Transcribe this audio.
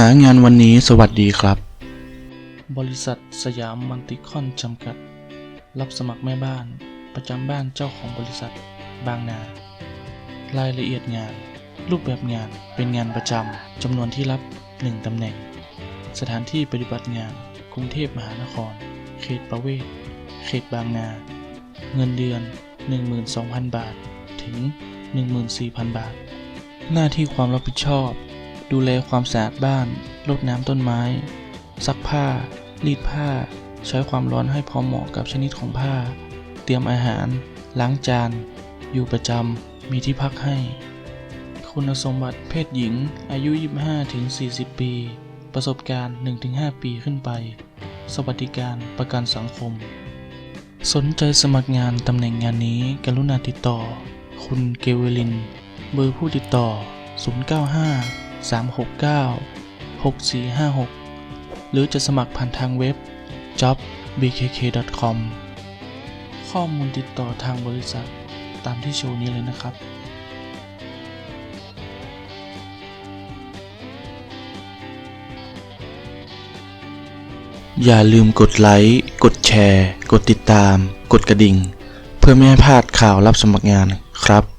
หางานวันนี้สวัสดีครับ บริษัทสยามมันติคอนจำกัด รับสมัครแม่บ้าน ประจำบ้านเจ้าของบริษัท บางนา รายละเอียดงาน รูปแบบงานเป็นงานประจำจำนวนที่รับ 1ตำแหน่ง สถานที่ปฏิบัติงาน กรุงเทพมหานคร เขตประเวศ เขตบางนา เงินเดือน 12,000 บาท ถึง 14,000 บาท หน้าที่ความรับผิดชอบ ดูแลความสะอาดบ้านรดน้ำต้นไม้ ซักผ้า รีดผ้า ใช้ความร้อนให้พอเหมาะกับชนิดของผ้า เตรียมอาหาร ล้างจาน อยู่ประจำ มีที่พักให้ คุณสมบัติเพศหญิง อายุ 25-40 ปี ประสบการณ์ 1-5 ปีขึ้นไป สวัสดิการประกันสังคม สนใจสมัครงานตำแหน่งงานนี้กรุณาติดต่อ คุณเกเวลิน เบอร์ผู้ติดต่อ 095 369 6456 หรือจะสมัครผ่านทางเว็บ jobbkk.com ข้อมูลติดต่อทางบริษัทตามที่โชว์นี้เลยนะครับอย่าลืมกดไลค์ กดแชร์ กดติดตาม กดกระดิ่ง เพื่อไม่ให้พลาดข่าวรับสมัครงานครับ